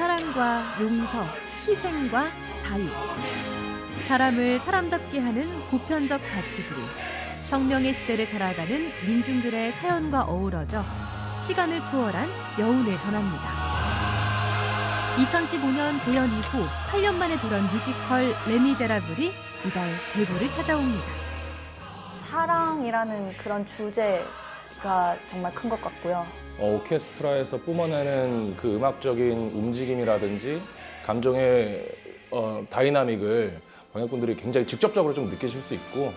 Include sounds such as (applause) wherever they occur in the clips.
사랑과 용서, 희생과 자유. 사람을 사람답게 하는 보편적 가치들이 혁명의 시대를 살아가는 민중들의 사연과 어우러져 시간을 초월한 여운을 전합니다. 2015년 재연 이후 8년 만에 돌아온 뮤지컬 레미제라블이 이달 대구를 찾아옵니다. 사랑이라는 그런 주제 가 정말 큰 것 같고요. 어, 오케스트라에서 뿜어내는 그 음악적인 움직임이라든지 감정의 어, 다이나믹을 관객분들이 굉장히 직접적으로 좀 느끼실 수 있고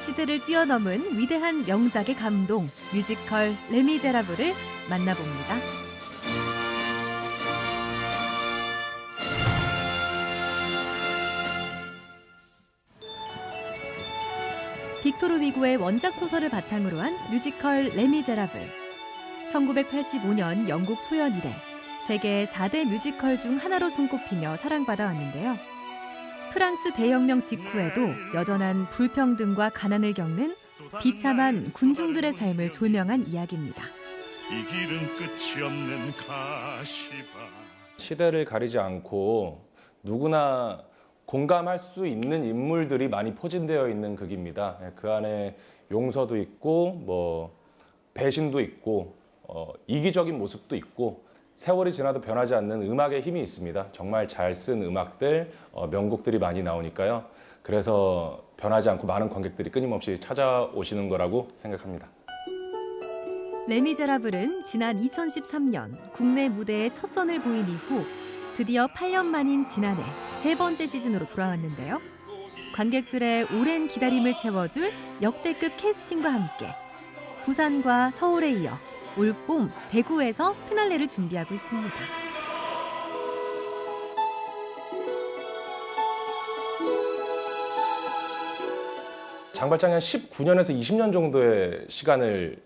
시대를 뛰어넘은 위대한 명작의 감동 뮤지컬 레미제라블을 만나봅니다. 빅토르 위고의 원작 소설을 바탕으로 한 뮤지컬 레미제라블. 1985년 영국 초연 이래 세계 4대 뮤지컬 중 하나로 손꼽히며 사랑받아 왔는데요. 프랑스 대혁명 직후에도 여전한 불평등과 가난을 겪는 비참한 군중들의 삶을 조명한 이야기입니다. 이 길은 끝이 없는 가시밭 시대를 가리지 않고 누구나 공감할 수 있는 인물들이 많이 포진되어 있는 극입니다. 예, 그 안에 용서도 있고 뭐 배신도 있고 어, 이기적인 모습도 있고 세월이 지나도 변하지 않는 음악의 힘이 있습니다. 정말 잘 쓴 음악들, 어, 명곡들이 많이 나오니까요. 그래서 변하지 않고 많은 관객들이 끊임없이 찾아오시는 거라고 생각합니다. 레미제라블은 지난 2013년 국내 무대에 첫 선을 보인 이후 드디어 8년 만인 지난해 세 번째 시즌으로 돌아왔는데요. 관객들의 오랜 기다림을 채워줄 역대급 캐스팅과 함께 부산과 서울에 이어 올봄 대구에서 피날레를 준비하고 있습니다. 장발장이 한 19년에서 20년 정도의 시간을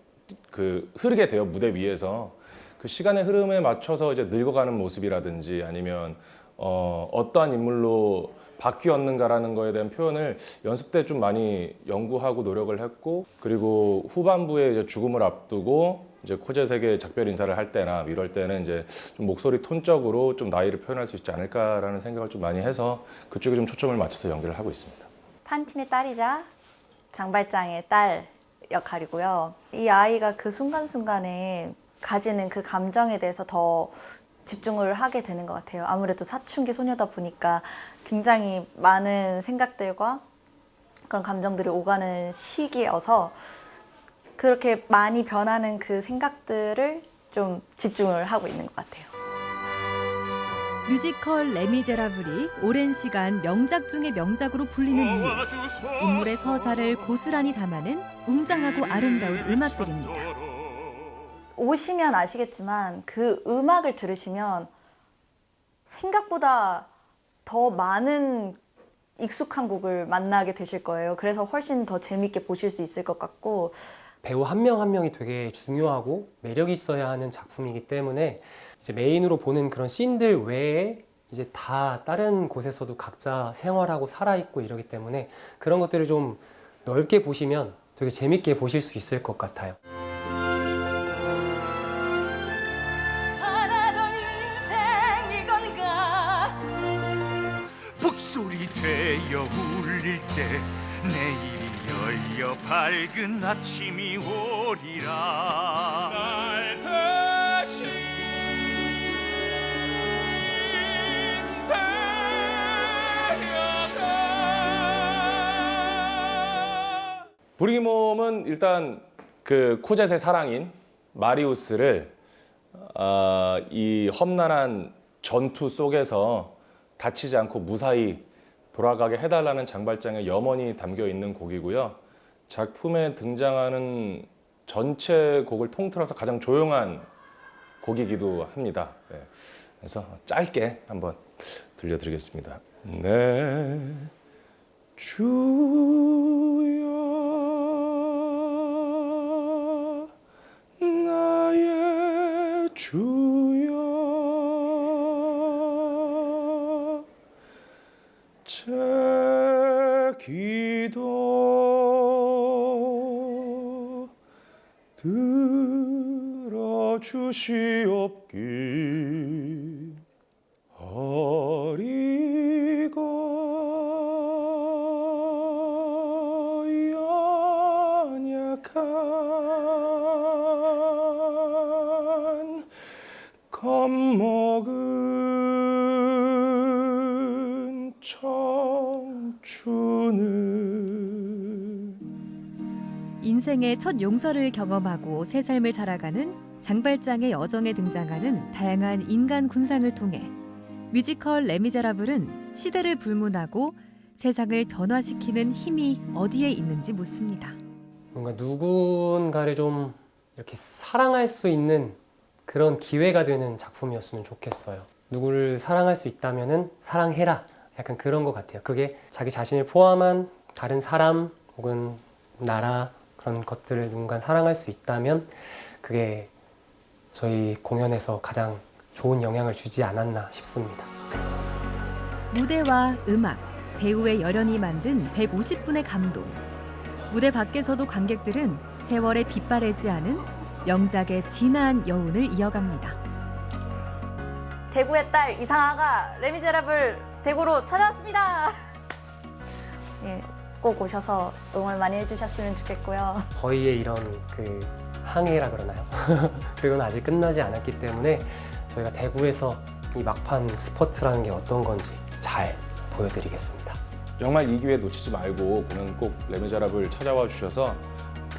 그 흐르게 돼요 무대 위에서 그 시간의 흐름에 맞춰서 이제 늙어가는 모습이라든지 아니면 어, 어떠한 인물로 바뀌었는가라는 거에 대한 표현을 연습 때 좀 많이 연구하고 노력을 했고 그리고 후반부에 이제 죽음을 앞두고 이제 코제색의 작별 인사를 할 때나 이럴 때는 이제 좀 목소리 톤적으로 좀 나이를 표현할 수 있지 않을까라는 생각을 좀 많이 해서 그쪽에 좀 초점을 맞춰서 연기를 하고 있습니다. 판틴의 딸이자 장발장의 딸 역할이고요. 이 아이가 그 순간순간에 가지는 그 감정에 대해서 더 집중을 하게 되는 것 같아요. 아무래도 사춘기 소녀다 보니까 굉장히 많은 생각들과 그런 감정들이 오가는 시기여서 그렇게 많이 변하는 그 생각들을 좀 집중을 하고 있는 것 같아요. 뮤지컬 레미제라블이 오랜 시간 명작 중의 명작으로 불리는 이유 인물의 서사를 고스란히 담아낸 웅장하고 아름다운 음악들입니다. 오시면 아시겠지만 그 음악을 들으시면 생각보다 더 많은 익숙한 곡을 만나게 되실 거예요. 그래서 훨씬 더 재밌게 보실 수 있을 것 같고 배우 한 명 한 명이 되게 중요하고 매력 있어야 하는 작품이기 때문에 이제 메인으로 보는 그런 씬들 외에 이제 다 다른 곳에서도 각자 생활하고 살아있고 이러기 때문에 그런 것들을 좀 넓게 보시면 되게 재밌게 보실 수 있을 것 같아요. 되어 울릴 때 내일이 열려 밝은 아침이 오리라. 날 다시 데려가 브리기몸은 일단 그 코젯의 사랑인 마리우스를 아, 이 험난한 전투 속에서 다치지 않고 무사히 돌아가게 해달라는 장발장의 염원이 담겨 있는 곡이고요. 작품에 등장하는 전체 곡을 통틀어서 가장 조용한 곡이기도 합니다. 네. 그래서 짧게 한번 들려드리겠습니다. 네. 주여 나의 주 제 기도 들어주시옵기. 버리 인생의 첫 용서를 경험하고 새 삶을 살아가는 장발장의 여정에 등장하는 다양한 인간 군상을 통해 뮤지컬 레미제라블은 시대를 불문하고 세상을 변화시키는 힘이 어디에 있는지 묻습니다. 뭔가 누군가를 좀 이렇게 사랑할 수 있는 그런 기회가 되는 작품이었으면 좋겠어요. 누구를 사랑할 수 있다면은 사랑해라. 약간 그런 것 같아요. 그게 자기 자신을 포함한 다른 사람 혹은 나라 그런 것들을 누군가 사랑할 수 있다면 그게 저희 공연에서 가장 좋은 영향을 주지 않았나 싶습니다. 무대와 음악, 배우의 열연이 만든 150분의 감동. 무대 밖에서도 관객들은 세월에 빗바래지 않은 명작의 진한 여운을 이어갑니다. 대구의 딸 이상아가 레미제라블 대구로 찾아왔습니다. (laughs) 예, 꼭 오셔서 응원 많이 해주셨으면 좋겠고요. 저희의 이런 그 항해라 그러나요? (laughs) 그건 아직 끝나지 않았기 때문에 저희가 대구에서 이 막판 스포츠라는 게 어떤 건지 잘 보여드리겠습니다. 정말 이 기회 놓치지 말고 공연 꼭 레미제라블 찾아와 주셔서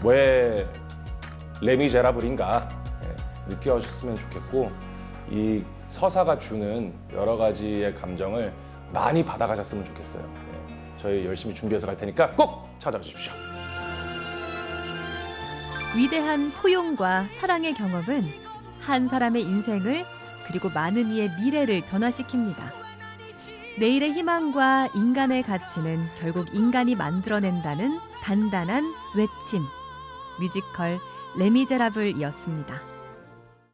왜 레미제라블인가 예, 느껴주셨으면 좋겠고 이 서사가 주는 여러 가지의 감정을 많이 받아가셨으면 좋겠어요. 예, 저희 열심히 준비해서 갈 테니까 꼭 찾아와 주십시오. 위대한 포용과 사랑의 경험은 한 사람의 인생을 그리고 많은 이의 미래를 변화시킵니다. 내일의 희망과 인간의 가치는 결국 인간이 만들어낸다는 단단한 외침. 뮤지컬 레미제라블이었습니다.